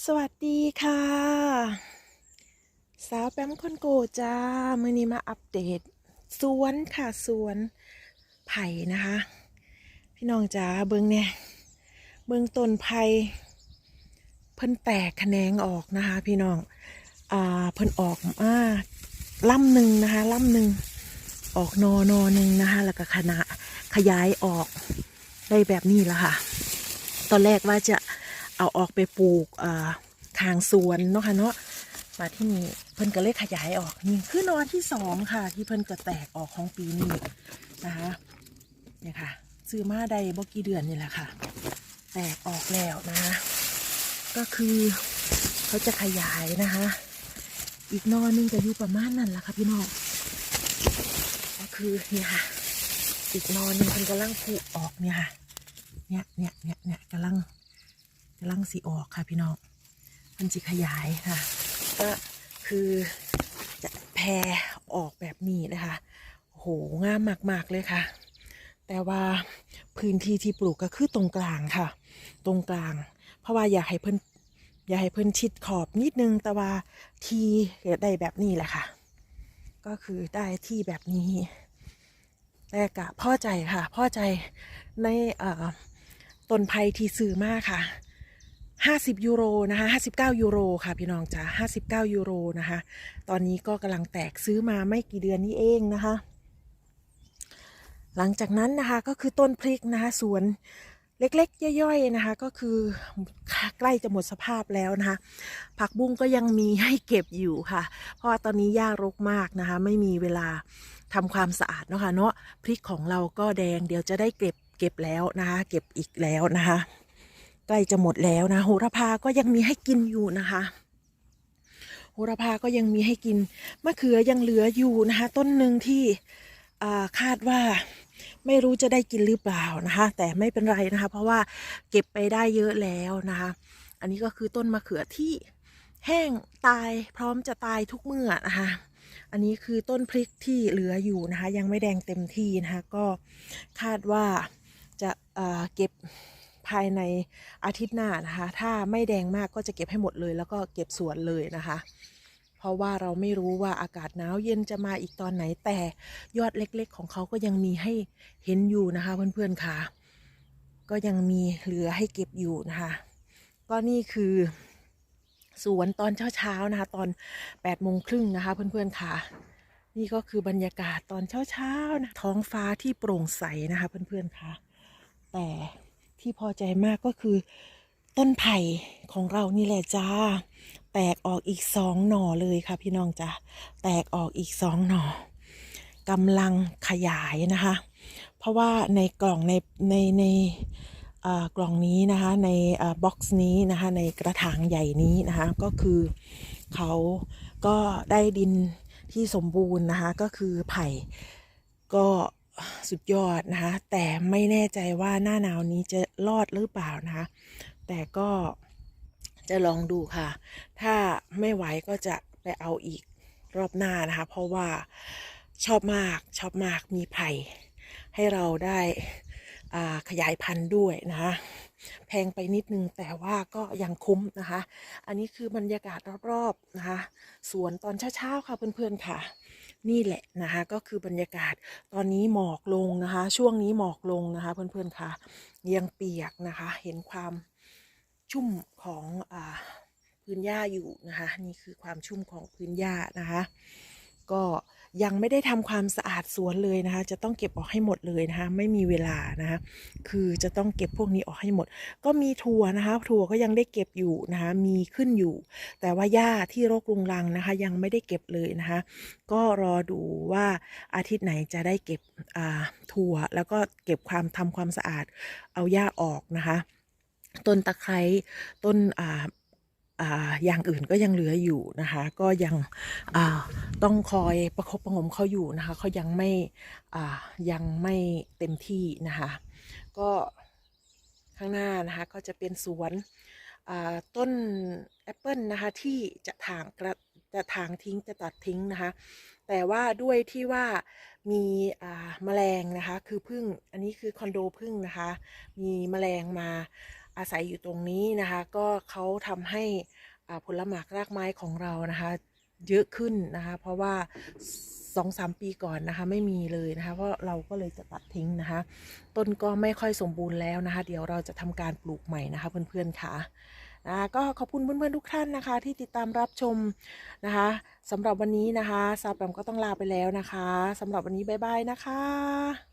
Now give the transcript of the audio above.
สวัสดีค่ะ สาวแปมคนโกจ้ามื่อนี้มาอัปเดต สวนค่ะสวนไผ่นะคะ พี่น้องจ้าเบิงเนี่ยเบิงต้นไผ่เพิ่นแตกแขนงออกนะคะ พี่น้องอ่าเพิ่นออกมาล่ำหนึ่งนะคะล่ำหนึ่งออกนอนอหนึ่งนะคะ แล้วก็ขนาขยายออกได้แบบนี้ละค่ะ ตอนแรกว่าจะ เอาออกไปปลูกทางสวนเนาะค่ะเนาะมาที่นี่เพิ่นก็เลยขยายออกนี่คือนอนที่สองค่ะ ที่เพิ่นก็แตกออกของปีนี้นะคะเนี่ยค่ะซื้อมาได้บ่กี่เดือนนี่แหละค่ะ แตกออกแล้วนะคะก็คือเขาจะขยายนะคะ อีกนอนหนึงจะอยู่ประมาณนั้นแหละค่ะพี่น้องก็คือเนี่ยค่ะ อีกนอนหนึงเพิ่นกำลังผุออกเนี่ยค่ะเนี่ยเนี่ยเนี่ยเนี่ยกำลัง กำลังสีออกค่ะพี่น้องมันจะขยายค่ะ ก็คือจะแพรออกแบบนี้นะคะโหงามมากๆเลยค่ะ แต่ว่าพื้นที่ที่ปลูกก็คือตรงกลางค่ะ ตรงกลาง เพราะว่าอยากให้เพิ่นอยากให้เพิ่นชิดขอบนิดนึง แต่ว่าที่ได้แบบนี้แหละค่ะ ก็คือได้ที่แบบนี้แต่กะพ่อใจค่ะพ่อใจในต้นไผ่ที่ซื้อมาค่ะ 50 ยูโรนะคะ59 ยูโรค่ะพี่น้องจ๋า59 ยูโรนะคะ ตอนนี้ก็กำลังแตกซื้อมาไม่กี่เดือนนี้เองนะคะ หลังจากนั้นนะคะก็คือต้นพริกนะคะสวนเล็กๆ ย่อยๆนะคะ ก็คือใกล้จะหมดสภาพแล้วนะคะ ผักบุ้งก็ยังมีให้เก็บอยู่ค่ะ เพราะว่าตอนนี้หญ้ารกมากนะคะ ไม่มีเวลาทำความสะอาดเนาะค่ะเนาะพริกของเราก็แดงเดี๋ยวจะได้เก็บเก็บแล้วนะคะ เก็บอีกแล้วนะคะ ใกล้จะหมดแล้วนะ โหระพาก็ยังมีให้กินอยู่นะคะ โหระพาก็ยังมีให้กินมะเขือยังเหลืออยู่นะคะ ต้นหนึ่งที่าคาดว่าไม่รู้จะได้กินหรือเปล่านะคะ แต่ไม่เป็นไรนะคะ เพราะว่าเก็บไปได้เยอะแล้วนะคะ อันนี้ก็คือต้นมะเขือที่แห้งตายพร้อมจะตายทุกเมื่อนะคะอันนี้คือต้นพริกที่เหลืออยู่นะคะ ยังไม่แดงเต็มที่นะคะ ก็คาดว่าจะเเก็บ ภายในอาทิตย์หน้านะคะ ถ้าไม่แดงมากก็จะเก็บให้หมดเลย แล้วก็เก็บสวนเลยนะคะ เพราะว่าเราไม่รู้ว่าอากาศหนาวเย็นจะมาอีกตอนไหนแต่ยอดเล็กๆ ของเขาก็ยังมีให้เห็นอยู่นะคะเพื่อนๆค่ะ ก็ยังมีเหลือให้เก็บอยู่นะคะ ก็นี่คือสวนตอนเช้าๆนะคะ ตอน8ปดโมงครึ่งนะคะเพื่อนๆค่ะนี่ก็คือบรรยากาศตอนเช้าๆนะท้องฟ้าที่โปร่งใสนะคะเพื่อนๆค่ะ แต่ ที่พอใจมากก็คือ ต้นไผ่ของเรานี่แหละจ้า แตกออกอีกสองหน่อเลยค่ะพี่น้องจ้าแตกออกอีกสองหน่อกำลังขยายนะคะ เพราะว่าในกล่องในในในกล่องนี้นะคะในบ็อกซ์นี้นะคะในกระถางใหญ่นี้นะคะก็คือเขาก็ได้ดินที่สมบูรณ์นะคะก็คือไผ่ก็ สุดยอดนะคะ แต่ไม่แน่ใจว่าหน้าหนาวนี้จะรอดหรือเปล่านะคะ แต่ก็จะลองดูค่ะ ถ้าไม่ไหวก็จะไปเอาอีกรอบหน้านะคะ เพราะว่าชอบมากชอบมากมีไผ่ให้เราได้ขยายพันธุ์ด้วยนะคะแพงไปนิดนึงแต่ว่าก็ยังคุ้มนะคะ อันนี้คือบรรยากาศรอบๆนะคะ สวนตอนเช้าๆค่ะเพื่อนๆค่ะ นี่แหละนะคะ ก็คือบรรยากาศตอนนี้หมอกลงนะคะ ช่วงนี้หมอกลงนะคะ เพื่อนๆค่ะยังเปียกนะคะ เห็นความชุ่มของอพื้นหญ้าอยู่นะคะ นี่คือความชุ่มของพื้นหญ้านะคะ ก็ ยังไม่ได้ทำความสะอาดสวนเลยนะคะ จะต้องเก็บออกให้หมดเลยนะคะ ไม่มีเวลานะคะ คือจะต้องเก็บพวกนี้ออกให้หมด ก็มีถั่วนะคะ ถั่วก็ยังได้เก็บอยู่นะคะ มีขึ้นอยู่ แต่ว่าหญ้าที่รกรุงรังนะคะ ยังไม่ได้เก็บเลยนะคะ ก็รอดูว่าอาทิตย์ไหนจะได้เก็บถั่ว แล้วก็เก็บความทำความสะอาด เอาหญ้าออกนะคะ ต้นตะไคร้ต้นอ่า อย่างอื่นก็ยังเหลืออยู่นะคะ ก็ยังต้องคอยประคบประหงมเขาอยู่นะคะเขายังไม่ยังไม่เต็มที่นะคะ ก็ข้างหน้านะคะก็จะเป็นสวนต้นแอปเปิลนะคะที่จะถางกระจะถางทิ้งจะตัดทิ้งนะคะ แต่ว่าด้วยที่ว่ามีแมลงนะคะ คือพึ่งอันนี้คือคอนโดพึ่งนะคะ มีแมลงมา อาศัยอยู่ตรงนี้นะคะ ก็เขาทำให้ผลหมากรากไม้ของเรานะคะ เยอะขึ้นนะคะ เพราะว่าสองสามปีก่อนนะคะไม่มีเลยนะคะเพราะเราก็เลยจะตัดทิ้งนะคะ ต้นก็ไม่ค่อยสมบูรณ์แล้วนะคะ เดี๋ยวเราจะทำการปลูกใหม่นะคะเพื่อนๆค่ะนะก็ขอบคุณเพื่อนๆทุกท่านนะคะ ที่ติดตามรับชมนะคะสำหรับวันนี้นะคะซาแปมก็ต้องลาไปแล้วนะคะสำหรับวันนี้บ๊ายบายนะคะ